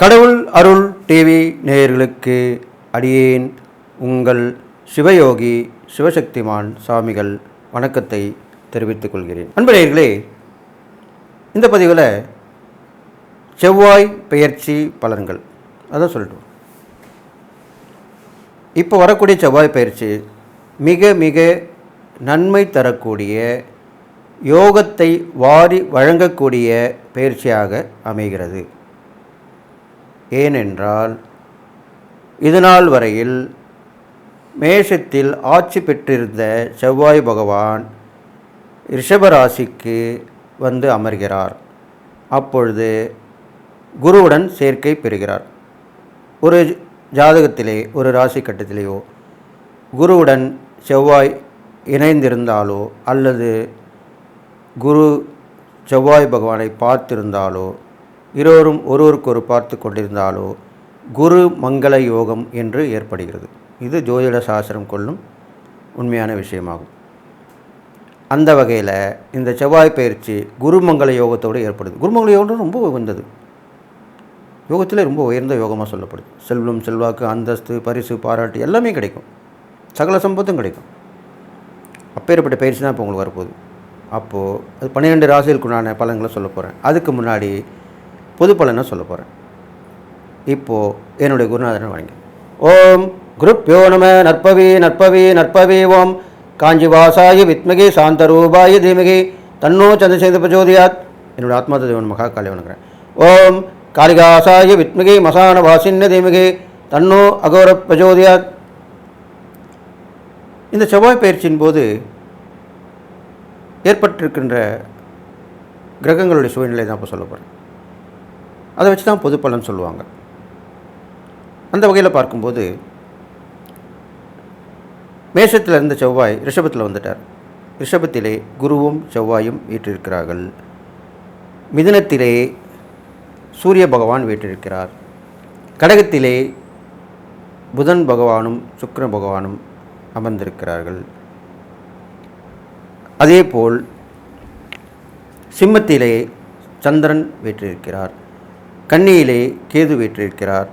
கடவுள் அருள் டிவி நேயர்களுக்கு அடியேன் உங்கள் சிவயோகி சிவசக்திமான் சாமிகள் வணக்கத்தை தெரிவித்துக் கொள்கிறேன். அன்பு நேயர்களே இந்த பதிவில் செவ்வாய் பெயர்ச்சி பலன்கள். அதான் சொல்லிட்டு இப்போ வரக்கூடிய செவ்வாய் பயிற்சி மிக மிக நன்மை தரக்கூடிய யோகத்தை வாரி வழங்கக்கூடிய பயிற்சியாக அமைகிறது. ஏனென்றால் இதுநாள் வரையில் மேஷத்தில் ஆட்சி பெற்றிருந்த செவ்வாய் பகவான் ரிஷபராசிக்கு வந்து அமர்கிறார். அப்பொழுது குருவுடன் சேர்க்கை பெறுகிறார். ஒரு ஜாதகத்திலே ஒரு ராசி கட்டத்திலேயோ குருவுடன் செவ்வாய் இணைந்திருந்தாலோ அல்லது குரு செவ்வாய் பகவானை பார்த்திருந்தாலோ இருவரும் ஒருவருக்கொரு பார்த்து கொண்டிருந்தாலோ குரு மங்கள யோகம் என்று ஏற்படுகிறது. இது ஜோதிட சாஸ்திரம் கொள்ளும் உண்மையான விஷயமாகும். அந்த வகையில் இந்த செவ்வாய் பயிற்சி குருமங்கள யோகத்தோடு ஏற்படுது. குருமங்கள யோகம் ரொம்ப உயர்ந்தது. யோகத்தில் ரொம்ப உயர்ந்த யோகமாக சொல்லப்படுது. செல்வம் செல்வாக்கு அந்தஸ்து பரிசு பாராட்டு எல்லாமே கிடைக்கும். சகல சம்பத்தும் கிடைக்கும். அப்பேற்பட்ட பயிற்சி தான் இப்போ உங்களுக்கு வரப்போகுது. அப்போது அது பன்னிரெண்டு ராசிகளுக்குண்டான பலன்களை சொல்ல போகிறேன் அதுக்கு முன்னாடி பொது பலனை சொல்ல போகிறேன் இப்போது என்னுடைய குருநாதனை வணங்கி. ஓம் குருப்பியோ நம நற்பவி நற்பவி நற்பவி ஓம். காஞ்சிவாசாய வித்மகி சாந்த ரூபாயி தீமகி. தன்னோ சந்திரசேந்த பிரச்சோதியாத். என்னோட ஆத்மாத தேவன் மகா காளி வணங்குறேன். ஓம் காளிகாசாய வித்மகி மசான வாசின்ன தீமகி. தன்னோ அகோர பிரச்சோதியாத். இந்த செவ்வாய் பயிற்சியின் போது ஏற்பட்டிருக்கின்ற கிரகங்களுடைய சூழ்நிலை தான் இப்போ சொல்ல போகிறேன் அதை வச்சு தான் பொது பலன் சொல்லுவாங்க. அந்த வகையில் பார்க்கும்போது மேஷத்தில் இருந்த செவ்வாய் ரிஷபத்தில் வந்துட்டார். ரிஷபத்திலே குருவும் செவ்வாயும் வீற்றிருக்கிறார்கள். மிதுனத்திலே சூரிய பகவான் வீற்றிருக்கிறார். கடகத்திலே புதன் பகவானும் சுக்கர பகவானும் அமர்ந்திருக்கிறார்கள். அதேபோல் சிம்மத்திலே சந்திரன் வீற்றிருக்கிறார். கன்னியிலே கேது வீற்றிருக்கிறார்.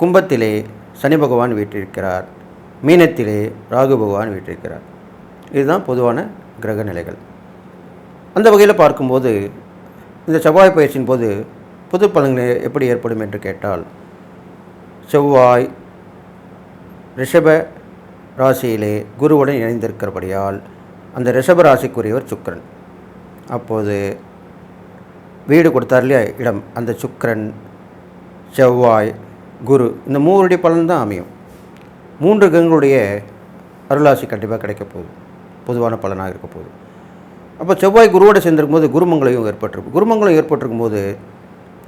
கும்பத்திலே சனி பகவான் வீற்றிருக்கிறார். மீனத்திலே ராகு பகவான் வீற்றிருக்கிறார். இதுதான் பொதுவான கிரக நிலைகள். அந்த வகையில் பார்க்கும்போது இந்த செவ்வாய் பயிற்சியின் போது புது பலன்கள் எப்படி ஏற்படும் என்று கேட்டால் செவ்வாய் ரிஷப ராசியிலே குருவுடன் இணைந்திருக்கிறபடியால் அந்த ரிஷப ராசிக்குரியவர் சுக்கிரன். அப்போது வீடு கொடுத்தார் இல்லையா இடம்? அந்த சுக்கரன் செவ்வாய் குரு இந்த மூவருடைய பலன் தான் அமையும். மூன்று கிரகங்களுடைய அருளாசி கண்டிப்பாக கிடைக்க போகுது. பொதுவான பலனாக இருக்க போகுது. அப்போ செவ்வாய் குருவோடு சேர்ந்திருக்கும் போது குருமங்களையும் ஏற்பட்டிருக்கும். குருமங்கலம் ஏற்பட்டிருக்கும் போது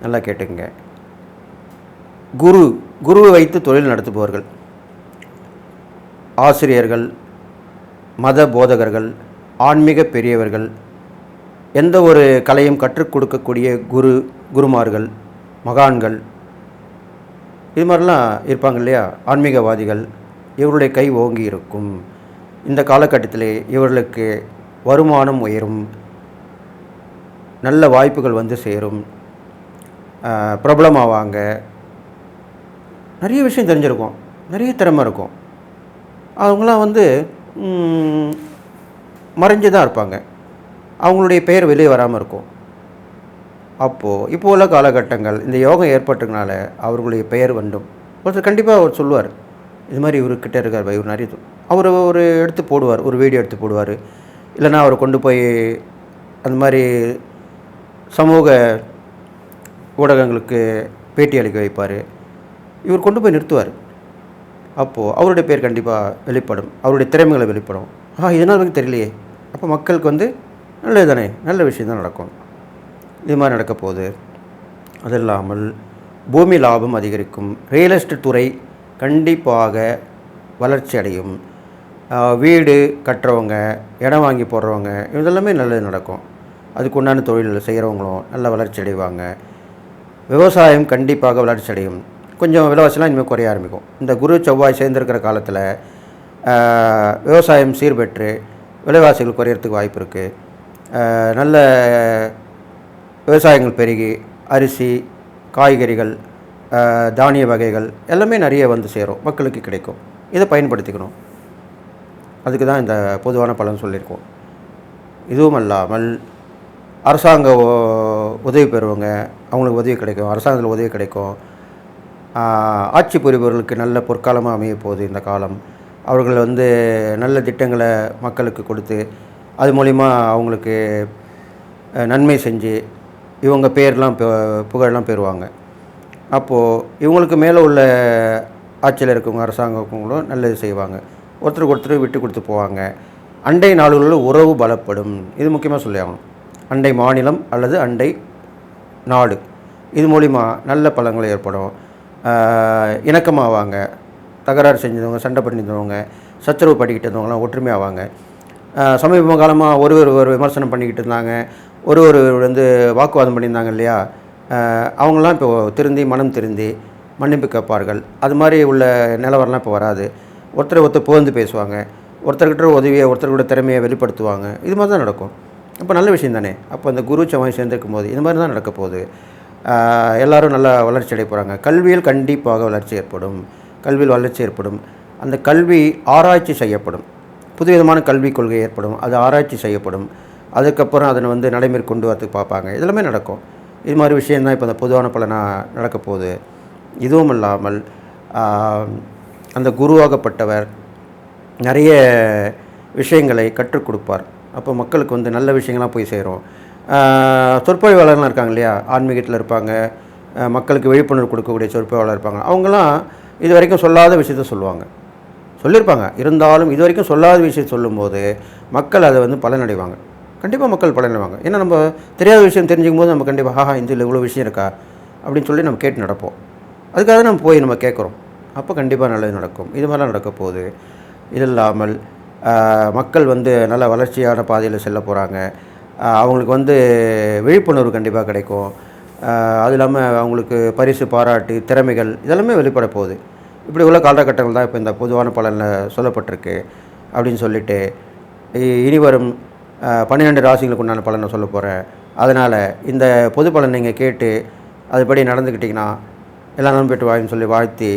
நல்லா கேட்டுங்க குரு குருவை வைத்து தொழில் நடத்துபவர்கள் ஆசிரியர்கள் மத போதகர்கள் ஆன்மீக பெரியவர்கள் எந்த ஒரு கலையும் கற்றுக் கொடுக்கக்கூடிய குரு குருமார்கள் மகான்கள் இது மாதிரிலாம் இருப்பாங்க இல்லையா? ஆன்மீகவாதிகள் இவருடைய கை ஓங்கி இருக்கும். இந்த காலகட்டத்திலே இவர்களுக்கு வருமானம் உயரும். நல்ல வாய்ப்புகள் வந்து சேரும். பிரபலமாவாங்க. நிறைய விஷயம் தெரிஞ்சிருக்கும். நிறைய திறமை இருக்கும். அவங்களாம் வந்து மறைஞ்சு தான் இருப்பாங்க. அவங்களுடைய பெயர் வெளியே வராமல் இருக்கும். அப்போது இப்போ உள்ள காலகட்டங்கள் இந்த யோகம் ஏற்பட்டதுனால அவர்களுடைய பெயர் வந்தும். ஒருத்தர் கண்டிப்பாக அவர் சொல்லுவார். இது மாதிரி இவர்கிட்ட இருக்கார் இவர் நிறைய அவர் ஒரு எடுத்து போடுவார் ஒரு வீடியோ எடுத்து போடுவார். இல்லைன்னா அவர் கொண்டு போய் அந்த மாதிரி சமூக ஊடகங்களுக்கு பேட்டி அளிக்க வைப்பார். இவர் கொண்டு போய் நிறுத்துவார். அப்போது அவருடைய பேர் கண்டிப்பாக வெளிப்படும். அவருடைய திறமைகளை வெளிப்படும். ஆ இதனால் எனக்கு தெரியலையே. அப்போ மக்களுக்கு வந்து நல்லது தானே நல்ல விஷயம் தான் நடக்கும். இது மாதிரி நடக்க போகுது அது இல்லாமல் பூமி லாபம் அதிகரிக்கும். ரியல் எஸ்டேட் துறை கண்டிப்பாக வளர்ச்சி அடையும். வீடு கட்டுறவங்க இடம் வாங்கி போடுறவங்க இதெல்லாமே நல்லது நடக்கும். அதுக்கு உண்டான தொழில் செய்கிறவங்களும் நல்ல வளர்ச்சி அடைவாங்க. விவசாயம் கண்டிப்பாக வளர்ச்சி அடையும். கொஞ்சம் விலைவாசிலாம் இனிமேல் குறைய ஆரம்பிக்கும். இந்த குரு செவ்வாய் சேர்ந்திருக்கிற காலத்தில் விவசாயம் சீர்பெற்று விலைவாசிகள் குறையிறதுக்கு வாய்ப்பு இருக்குது நல்ல விவசாயங்கள் பெருகி அரிசி காய்கறிகள் தானிய வகைகள் எல்லாமே நிறைய வந்து சேரும் மக்களுக்கு கிடைக்கும். இதை பயன்படுத்திக்கணும். அதுக்கு தான் இந்த பொதுவான பலன் சொல்லியிருக்கோம். இதுவும் அல்லாமல் அரசாங்க உதவி பெறுவங்க அவங்களுக்கு உதவி கிடைக்கும் அரசாங்கத்தில் உதவி கிடைக்கும். ஆட்சி புரிபவர்களுக்கு நல்ல பொற்காலமாக அமைய போகுது இந்த காலம். அவர்கள் வந்து நல்ல திட்டங்களை மக்களுக்கு கொடுத்து அது மூலிமா அவங்களுக்கு நன்மை செஞ்சு இவங்க பேர்லாம் புகழெலாம் பெறுவாங்க. அப்போது இவங்களுக்கு மேலே உள்ள ஆட்சியில் இருக்கவங்க அரசாங்கங்களும் நல்லது செய்வாங்க. ஒருத்தருக்கு ஒருத்தர் விட்டு கொடுத்து போவாங்க. அண்டை நாடுகளில் உறவு பலப்படும். இது முக்கியமாக சொல்லியாகணும் அண்டை மாநிலம் அல்லது அண்டை நாடு. இது மூலிமா நல்ல பலங்கள் ஏற்படும். இணக்கமாக இணக்கமாவாங்க. தகராறு செஞ்சவங்க சண்டை பண்ணியிருந்தவங்க சச்சரவு படிக்கிட்டு இருந்தவங்களாம் ஒற்றுமையாவாங்க. சமீப காலமாக ஒருவர் ஒரு விமர்சனம் பண்ணிக்கிட்டு இருந்தாங்க. ஒரு ஒரு வந்து வாக்குவாதம் பண்ணியிருந்தாங்க இல்லையா? அவங்களாம் இப்போ திருந்தி மனம் திருந்தி மன்னிப்பு கேட்பார்கள். அது மாதிரி உள்ள நிலவரம்லாம் இப்போ வராது. ஒருத்தரை ஒருத்தர் புகழ்ந்து பேசுவாங்க. ஒருத்தர்கிட்ட உதவியை ஒருத்தர்கிட்ட திறமையை வெளிப்படுத்துவாங்க. இது மாதிரி தான் நடக்கும். அப்போ நல்ல விஷயம் தானே? அப்போ அந்த குரு செவ்வாய் சேர்ந்திருக்கும் போது இது மாதிரி தான் நடக்க போகுது. எல்லோரும் நல்லா வளர்ச்சி அடைய போகிறாங்க கல்வியில் கண்டிப்பாக வளர்ச்சி ஏற்படும். கல்வியில் வளர்ச்சி ஏற்படும். அந்த கல்வி ஆராய்ச்சி செய்யப்படும். புதுவிதமான கல்விக் கொள்கை ஏற்படும் அது ஆராய்ச்சி செய்யப்படும். அதுக்கப்புறம் அதனை வந்து நடைமுறை கொண்டு வரதுக்கு பார்ப்பாங்க. இதெல்லாமே நடக்கும். இது மாதிரி விஷயந்தான் இப்போ அந்த பொதுவான பலனாக நடக்க போகுது. இதுவும் இல்லாமல் அந்த குருவாகப்பட்டவர் நிறைய விஷயங்களை கற்றுக் கொடுப்பார். அப்போ மக்களுக்கு வந்து நல்ல விஷயங்கள்லாம் போய் சேரும். ஆஹ், சொற்பொழிவாளர்லாம் இருக்காங்க இல்லையா? ஆன்மீகத்தில் இருப்பாங்க. மக்களுக்கு விழிப்புணர்வு கொடுக்கக்கூடிய சொற்பொழிவாளர் இருப்பாங்க. அவங்களாம் இது வரைக்கும் சொல்லாத விஷயத்த சொல்லுவாங்க. சொல்லியிருப்பாங்க. இருந்தாலும் இது வரைக்கும் சொல்லாத விஷயம் சொல்லும்போது மக்கள் அதை வந்து பலனடைவாங்க. கண்டிப்பாக மக்கள் பலனடைவாங்க. ஏன்னா நம்ம தெரியாத விஷயம் தெரிஞ்சுக்கும் போது நம்ம கண்டிப்பாக ஆஹா இந்தியில் இவ்வளோ விஷயம் இருக்கா? அப்படின்னு சொல்லி நம்ம கேட்டு நடப்போம். அதுக்காக நம்ம போய் நம்ம கேட்குறோம். அப்போ கண்டிப்பாக நல்லது நடக்கும். இது மாதிரிலாம் நடக்க போகுது. இது இல்லாமல் மக்கள் வந்து நல்ல வளர்ச்சியான பாதையில் செல்ல போகிறாங்க அவங்களுக்கு வந்து விழிப்புணர்வு கண்டிப்பாக கிடைக்கும். அது இல்லாமல் அவங்களுக்கு பரிசு பாராட்டு திறமைகள் இதெல்லாமே வெளிப்பட போகுது. இப்படி உள்ள காலகட்டங்கள் தான் இப்போ இந்த பொதுவான பலனில் சொல்லப்பட்டிருக்கு அப்படின்னு சொல்லிட்டு இனி வரும் பன்னிரெண்டு ராசிகளுக்கு உண்டான பலனை சொல்ல போகிறேன் அதனால் இந்த பொது பலன் நீங்கள் கேட்டு அதுபடி நடந்துக்கிட்டிங்கன்னா எல்லாம் நலம் பெற்று வாயின்னு சொல்லி வாழ்த்தி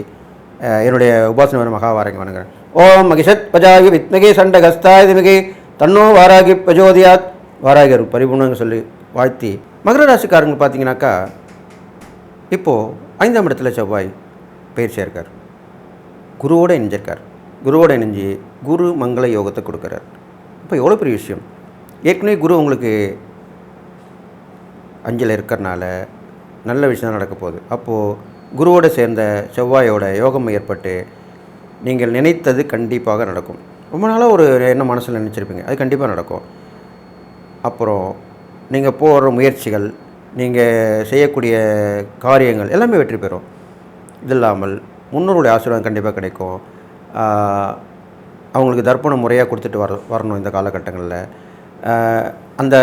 என்னுடைய உபாசன வர மகாவாரங்க வணங்குறேன். ஓம் மகிஷத் பஜாகி வித்மகி சண்ட கஸ்தாய் தன்னோ வாராகி பிரஜோதியாத். வாராகர் பரிபூர்ணங்க சொல்லி வாழ்த்தி மகர ராசிக்காரங்க பார்த்தீங்கன்னாக்கா இப்போது ஐந்தாம் இடத்துல செவ்வாய் பயிற்சியாக இருக்கார் குருவோட இணைஞ்சிருக்கார். குருவோட இணைஞ்சு குரு மங்கள யோகத்தை கொடுக்குறார். இப்போ எவ்வளோ பெரிய விஷயம்? ஏற்கனவே குரு உங்களுக்கு அஞ்சில் இருக்கிறனால நல்ல விஷயம் நடக்க போகுது. அப்போது குருவோடு சேர்ந்த செவ்வாயோட யோகம் ஏற்பட்டு நீங்கள் நினைத்தது கண்டிப்பாக நடக்கும். ரொம்ப நாளாக ஒரு என்ன மனசில் நினச்சிருப்பீங்க. அது கண்டிப்பாக நடக்கும். அப்புறம் நீங்கள் போகிற முயற்சிகள் நீங்கள் செய்யக்கூடிய காரியங்கள் எல்லாமே வெற்றி பெறும். இது இல்லாமல் முன்னோருடைய ஆசீர்வாதம் கண்டிப்பாக கிடைக்கும். அவங்களுக்கு தர்ப்பணம் முறையாக கொடுத்துட்டு வர வரணும் இந்த காலகட்டங்களில். அந்த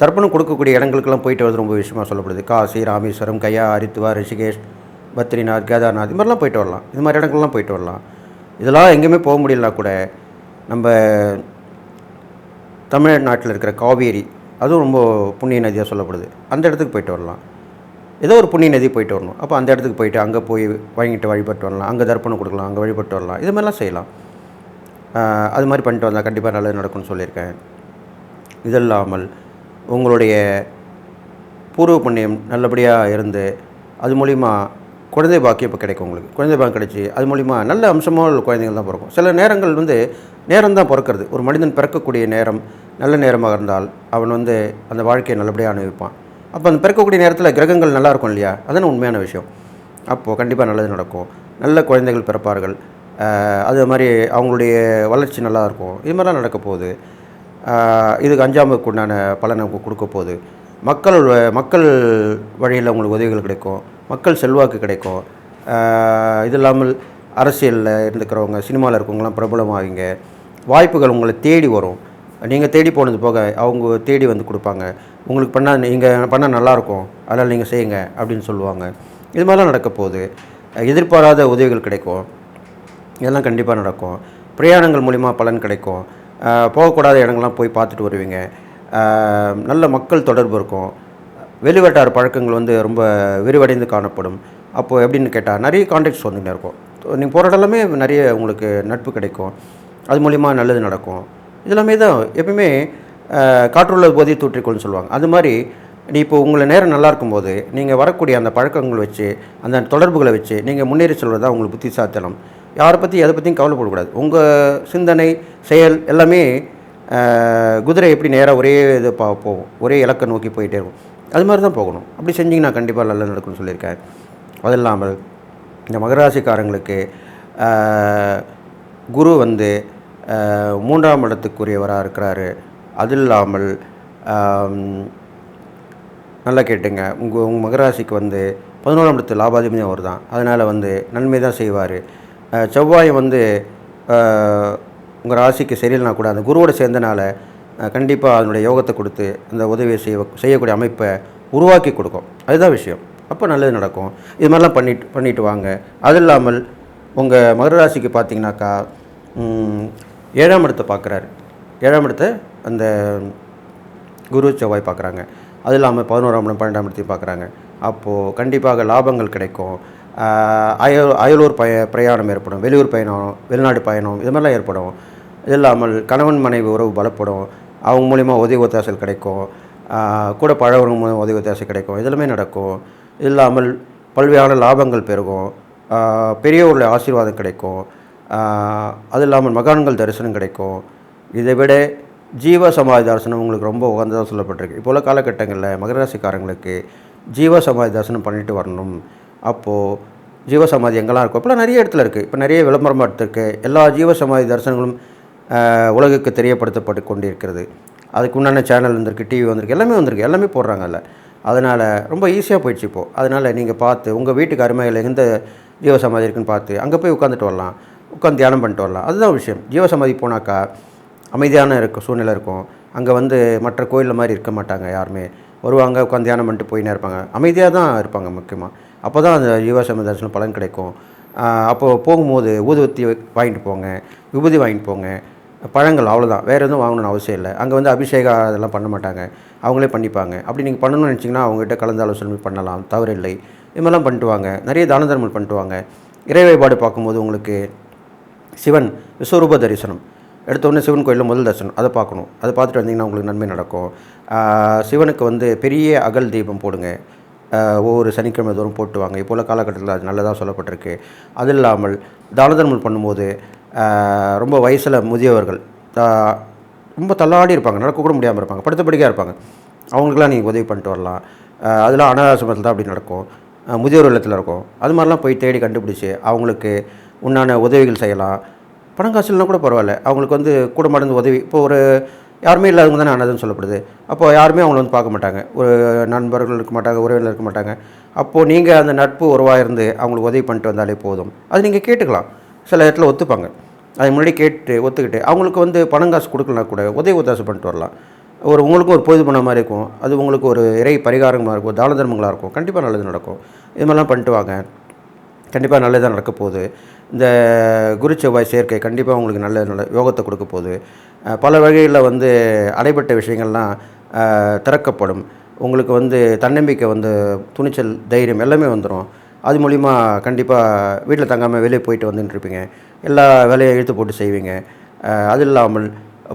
தர்ப்பணம் கொடுக்கக்கூடிய இடங்களுக்கெல்லாம் போயிட்டு வரது ரொம்ப விஷயமாக சொல்லப்படுது. காசி ராமேஸ்வரம் கையா ஹரித்துவா ரிஷிகேஷ் பத்ரிநாத் கேதார்நாத் இது மாதிரிலாம் போயிட்டு வரலாம். இது மாதிரி இடங்கள்லாம் போயிட்டு வரலாம். இதெல்லாம் எங்கேயுமே போக முடியலனா கூட நம்ம தமிழ்நாட்டில் இருக்கிற காவேரி அதுவும் ரொம்ப புண்ணிய நதியாக சொல்லப்படுது. அந்த இடத்துக்கு போயிட்டு வரலாம். ஏதோ ஒரு புண்ணிய நதி போயிட்டு வரணும். அப்போ அந்த இடத்துக்கு போயிட்டு அங்கே போய் வாங்கிட்டு வழிபட்டு வரலாம். அங்கே தர்ப்பணம் கொடுக்கலாம் அங்கே வழிபட்டு வரலாம். இது மாதிரிலாம் செய்யலாம். அது மாதிரி பண்ணிட்டு வந்தால் கண்டிப்பாக நல்லது நடக்கும்னு சொல்லியிருக்கேன். இது இல்லாமல் உங்களுடைய பூர்வ புண்ணியம் நல்லபடியாக இருந்து அது மூலிமா குழந்தை பாக்கியம் இப்போ கிடைக்கும் உங்களுக்கு. குழந்தை பாக்கியம் கிடைச்சி அது மூலிமா நல்ல அம்சமாக உள்ள குழந்தைகள் தான் பிறக்கும். சில நேரங்கள் வந்து நேரம் தான் பிறக்கிறது. ஒரு மனிதன் பிறக்கக்கூடிய நேரம் நல்ல நேரமாக இருந்தால் அவன் வந்து அந்த வாழ்க்கையை நல்லபடியாக அனுபவிப்பான். அப்போ அந்த பிறக்கக்கூடிய நேரத்தில் கிரகங்கள் நல்லா இருக்கும் இல்லையா? அதுதான் உண்மையான விஷயம். அப்போது கண்டிப்பாக நல்லது நடக்கும். நல்ல குழந்தைகள் பிறப்பார்கள். அது மாதிரி அவங்களுடைய வளர்ச்சி நல்லா இருக்கும். இது மாதிரிலாம் நடக்க போகுது. இதுக்கு அஞ்சாமுக்கு உண்டான பலனை உங்களுக்கு கொடுக்க போகுது. மக்கள் மக்கள் வழியில் உங்களுக்கு உதவிகள் கிடைக்கும். மக்கள் செல்வாக்கு கிடைக்கும். இது இல்லாமல் அரசியலில் இருந்துக்கிறவங்க சினிமாவில் இருக்கவங்களாம் பிரபலமாவீங்க. வாய்ப்புகள் உங்களை தேடி வரும். நீங்கள் தேடி போனது போக அவங்க தேடி வந்து கொடுப்பாங்க. உங்களுக்கு பண்ணால் நீங்கள் பண்ணால் நல்லாயிருக்கும் அதனால் நீங்கள் செய்யுங்க அப்படின்னு சொல்லுவாங்க. இது மாதிரிலாம் நடக்க போகுது எதிர்பாராத உதவிகள் கிடைக்கும். இதெல்லாம் கண்டிப்பாக நடக்கும். பிரயாணங்கள் மூலிமா பலன் கிடைக்கும். போகக்கூடாத இடங்கள்லாம் போய் பார்த்துட்டு வருவீங்க. நல்ல மக்கள் தொடர்பு இருக்கும். வெளிவட்டார் பழக்கங்கள் வந்து ரொம்ப விரிவடைந்து காணப்படும். அப்போது எப்படின்னு கேட்டால் நிறைய கான்டாக்ட்ஸ் வந்துகிட்டே இருக்கும். நீங்கள் போகிற நிறைய உங்களுக்கு நட்பு கிடைக்கும். அது மூலிமா நல்லது நடக்கும். இதெல்லாமே தான். எப்பயுமே காற்றுள்ள போதை தூற்றிக்கொள்னு சொல்லுவாங்க. அது மாதிரி நீ இப்போ உங்களை நேரம் நல்லா இருக்கும்போது நீங்கள் வரக்கூடிய அந்த பழக்கங்கள் வச்சு அந்த தொடர்புகளை வச்சு நீங்கள் முன்னேறி செல்வது தான் உங்களுக்கு புத்திசாலித்தனம். யாரை பற்றி எதை பற்றியும் கவலைப்படக்கூடாது. உங்கள் சிந்தனை செயல் எல்லாமே குதிரை எப்படி நேராக ஒரே இது பா போகும் ஒரே இலக்கை நோக்கி போயிட்டே இருக்கும். அது மாதிரி தான் போகணும். அப்படி செஞ்சிங்கன்னா கண்டிப்பாக நல்லா நடக்கும்னு சொல்லியிருக்கேன் அது இல்லாமல் இந்த மகராசிக்காரங்களுக்கு குரு வந்து மூன்றாம் இடத்துக்குரியவராக இருக்கிறாரு. அது இல்லாமல் நல்லா கேட்டுங்க. உங்கள் உங்கள் மகராசிக்கு வந்து பதினோராம் இடத்து லாபாதிபதி அவர் தான் அதனால் வந்து நன்மை தான் செய்வார். செவ்வாய் வந்து உங்கள் ராசிக்கு சரியில்லைனா கூட அந்த குருவோட சேர்ந்தனால கண்டிப்பாக அதனுடைய யோகத்தை கொடுத்து அந்த உதவியை செய்ய செய்யக்கூடிய அமைப்பை உருவாக்கி கொடுக்கும். அதுதான் விஷயம். அப்போ நல்லது நடக்கும். இது மாதிரிலாம் பண்ணிட்டு பண்ணிட்டு வாங்க. அது இல்லாமல் உங்கள் மகர ராசிக்கு பார்த்தீங்கன்னாக்கா ஏழாம் இடத்தை பார்க்குறாரு ஏழாம் இடத்தை அந்த குரு செவ்வாய் பார்க்குறாங்க. அது இல்லாமல் பதினோராம் இடம் பன்னெண்டாம் இடத்தையும் பார்க்குறாங்க. அப்போது கண்டிப்பாக லாபங்கள் கிடைக்கும். அயல் அயலூர் பய பிரயாணம் ஏற்படும். வெளியூர் பயணம் வெளிநாடு பயணம் இது மாதிரிலாம் ஏற்படும். இது இல்லாமல் கணவன் மனைவி உறவு பலப்படும். அவங்க மூலிமா உதவி ஒத்தாசல் கிடைக்கும். கூட பழகிறவங்க மூலம் உதவி ஒத்தாசை கிடைக்கும். இதெல்லாமே நடக்கும். இது இல்லாமல் பல்வேறான லாபங்கள் பெருகும். பெரியவர்களுடைய ஆசீர்வாதம் கிடைக்கும். அது இல்லாமல் மகான்கள் தரிசனம் கிடைக்கும். இதை விட ஜீவ சமாதி தரிசனம் உங்களுக்கு ரொம்ப உகந்ததாக சொல்லப்பட்டிருக்கு. இப்போ உள்ள காலகட்டங்களில் மகராசிக்காரங்களுக்கு ஜீவ சமாதி தரிசனம் பண்ணிட்டு வரணும். அப்போது ஜீவ சமாதி எங்கெல்லாம் இருக்கும் இப்போலாம் நிறைய இடத்துல இருக்குது இப்போ நிறைய விளம்பரமாக எடுத்திருக்கு. எல்லா ஜீவ சமாதி தரிசனங்களும் உலகுக்கு தெரியப்படுத்தப்பட்டு கொண்டிருக்கிறது. அதுக்கு உண்டான சேனல் வந்திருக்கு டிவி வந்திருக்கு எல்லாமே வந்திருக்கு. எல்லாமே போடுறாங்கல்ல. அதனால் ரொம்ப ஈஸியாக போயிடுச்சு இப்போது அதனால் நீங்கள் பார்த்து உங்கள் வீட்டுக்கு அருமையில் எந்த ஜீவ சமாதி இருக்குன்னு பார்த்து அங்கே போய் உட்காந்துட்டு வரலாம். உட்காந்து தியானம் பண்ணிட்டு வரலாம். அதுதான் விஷயம். ஜீவ சமாதி போனாக்கா அமைதியான இருக்கும் சூழ்நிலை இருக்கும். அங்கே வந்து மற்ற கோயிலில் மாதிரி இருக்க மாட்டாங்க யாருமே. வருவாங்க உட்காந்து தியானம் பண்ணிட்டு போயினே இருப்பாங்க. அமைதியாக தான் இருப்பாங்க முக்கியமாக அப்போ தான் அந்த யுவசம தரிசனம் பலன் கிடைக்கும். அப்போது போகும்போது ஊதுவத்தி வாங்கிட்டு போங்க விபூதி வாங்கிட்டு போங்க பழங்கள் அவ்வளோதான் வேறு எதுவும் வாங்கணும்னு அவசியம் இல்லை. அங்கே வந்து அபிஷேகம் அதெல்லாம் பண்ண மாட்டாங்க. அவங்களே பண்ணிப்பாங்க. அப்படி நீங்கள் பண்ணணும்னு நினச்சிங்கன்னா அவங்ககிட்ட கலந்து ஆலோசனை பண்ணலாம். தவறில்லை இது மாதிரிலாம் பண்ணிட்டு வாங்க. நிறைய தான தர்மம் பண்ணிட்டு வாங்க. இறை வழிபாடு பார்க்கும்போது உங்களுக்கு சிவன் விஸ்வரூப தரிசனம். எடுத்தோடனே சிவன் கோயிலில் முதல் தரிசனம். அதை பார்க்கணும். அதை பார்த்துட்டு வந்தீங்கன்னா உங்களுக்கு நன்மை நடக்கும். சிவனுக்கு வந்து பெரிய அகல் தீபம் போடுங்க. ஒவ்வொரு சனிக்கிழமை தோறும் போட்டு வாங்க. இப்போ உள்ள காலகட்டத்தில் அது நல்லதாக சொல்லப்பட்டிருக்கு. அது இல்லாமல் தான தர்மம் பண்ணும்போது ரொம்ப வயசில் முதியவர்கள் ரொம்ப தள்ளாடி இருப்பாங்க. நடக்க கூட முடியாமல் இருப்பாங்க. படுத்தபடிக்காக இருப்பாங்க. அவங்களுக்குலாம் நீங்கள் உதவி பண்ணிட்டு வரலாம். அதெல்லாம் அனாதாசிரமத்தில் தான் அப்படி நடக்கும். முதியோர் இல்லத்தில் இருக்கும். அது மாதிரிலாம் போய் தேடி கண்டுபிடிச்சி அவங்களுக்கு உண்டான உதவிகள் செய்யலாம். பணம் காசு இல்லைனா கூட பரவாயில்ல. அவங்களுக்கு வந்து கூட மருந்து உதவி. இப்போ ஒரு யாருமே இல்லாதவங்க தானே அனாதைன்னு சொல்லப்படுது. அப்போ யாருமே அவங்கள வந்து பார்க்க மாட்டாங்க. ஒரு நண்பர்கள் இருக்க மாட்டாங்க உறவினர் இருக்க மாட்டாங்க. அப்போது நீங்கள் அந்த நட்பு உறவாக இருந்து அவங்களுக்கு உதவி பண்ணிட்டு வந்தாலே போதும். அது நீங்கள் கேட்டுக்கலாம். சில இடத்துல ஒத்துப்பாங்க. அது முன்னாடி கேட்டு ஒத்துக்கிட்டு அவங்களுக்கு வந்து பணம் காசு கொடுக்கலனா கூட உதவி ஒத்தாசை பண்ணிட்டு வரலாம். ஒரு உங்களுக்கும் ஒரு பொழுது பண்ண மாதிரி இருக்கும். அது உங்களுக்கு ஒரு இறை பரிகாரமாக இருக்கும் தான தர்மங்களாக இருக்கும். கண்டிப்பாக நல்லது நடக்கும். இது மாதிரிலாம் பண்ணிட்டு வாங்க. கண்டிப்பாக நல்லதாக நடக்க போகுது. இந்த குரு செவ்வாய் சேர்க்கை கண்டிப்பாக உங்களுக்கு நல்ல நல்ல யோகத்தை கொடுக்க போகுது. பல வகைகளில் வந்து அடைபட்ட விஷயங்கள்லாம் திறக்கப்படும். உங்களுக்கு வந்து தன்னம்பிக்கை வந்து துணிச்சல் தைரியம் எல்லாமே வந்துடும் அது மூலிமா கண்டிப்பாக வீட்டில் தங்காமல் வெளியே போயிட்டு வந்துட்டுருப்பீங்க எல்லா வேலையும் இழுத்து போட்டு செய்வீங்க. அது இல்லாமல்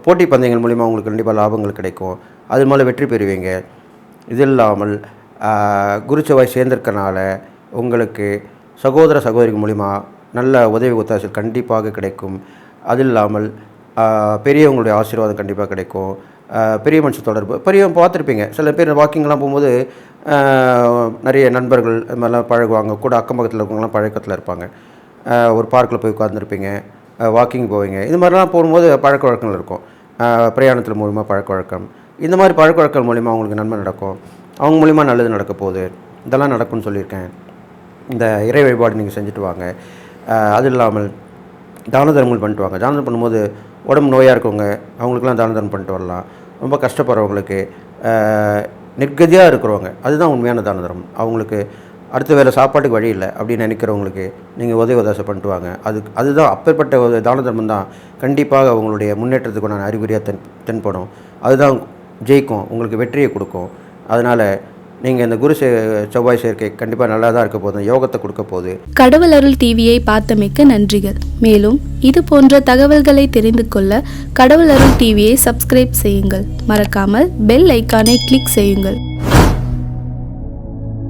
போட்டி பந்தயங்கள் மூலிமா உங்களுக்கு கண்டிப்பாக லாபங்கள் கிடைக்கும். அது மூலம் வெற்றி பெறுவீங்க. இது இல்லாமல் குரு செவ்வாய் சேர்ந்திருக்கனால உங்களுக்கு சகோதர சகோதரிகள் மூலிமா நல்ல உதவி ஒத்தாசல் கண்டிப்பாக கிடைக்கும். அது இல்லாமல் பெரியவங்களுடைய ஆசீர்வாதம் கண்டிப்பாக கிடைக்கும். பெரிய மனுஷ தொடர்பு. பெரியவங்க பார்த்துருப்பீங்க. சில பேர் வாக்கிங்லாம் போகும்போது நிறைய நண்பர்கள் இது மாதிரிலாம் பழகுவாங்க. கூட அக்கம் பக்கத்தில் இருக்கவங்களாம் பழக்கத்தில் இருப்பாங்க. ஒரு பார்க்கில் போய் உட்காந்துருப்பீங்க வாக்கிங் போவீங்க. இது மாதிரிலாம் போகும்போது பழக்க வழக்கங்கள் இருக்கும். பிரயாணத்தில் மூலிமா பழக்க வழக்கம். இந்த மாதிரி பழக்க வழக்கம் மூலிமா அவங்களுக்கு நன்மை நடக்கும். அவங்க மூலிமா நல்லது நடக்க போகுது. இதெல்லாம் நடக்கும்னு சொல்லியிருக்கேன். இந்த இறை வழிபாடு நீங்கள் செஞ்சுட்டு வாங்க. அது இல்லாமல் தான தர்மங்கள் பண்ணிட்டு வாங்க. தானம் பண்ணும்போது உடம்பு நோயாக இருக்கவங்க அவங்களுக்குலாம் தான தர்மம் பண்ணிட்டு வரலாம். ரொம்ப கஷ்டப்படுறவங்களுக்கு நிர்கதியாக இருக்கிறவங்க அதுதான் உண்மையான தான தர்மம். அவங்களுக்கு அடுத்த வேலை சாப்பாட்டுக்கு வழி இல்லை அப்படின்னு நினைக்கிறவங்களுக்கு நீங்கள் உதவி உதாசை பண்ணிட்டு வாங்க. அது அதுதான் அப்பேற்பட்ட தான தர்மம் தான். கண்டிப்பாக அவங்களுடைய முன்னேற்றத்துக்குண்டான அறிகுறியாக தென் தென்படும். அதுதான் ஜெயிக்கும் உங்களுக்கு வெற்றியை கொடுக்கும். அதனால் நீங்கள் இந்த குரு செவ்வாய் சேர்க்கை கண்டிப்பாக நல்லா தான் இருக்க போதும் யோகத்தை கொடுக்க போகுது. கடவுள் அருள் டிவியை பார்த்தமைக்க நன்றிகள். மேலும் இது போன்ற தகவல்களை தெரிந்து கொள்ள கடவுள் அருள் டிவியை சப்ஸ்கிரைப் செய்யுங்கள். மறக்காமல் பெல் ஐக்கானை கிளிக் செய்யுங்கள்.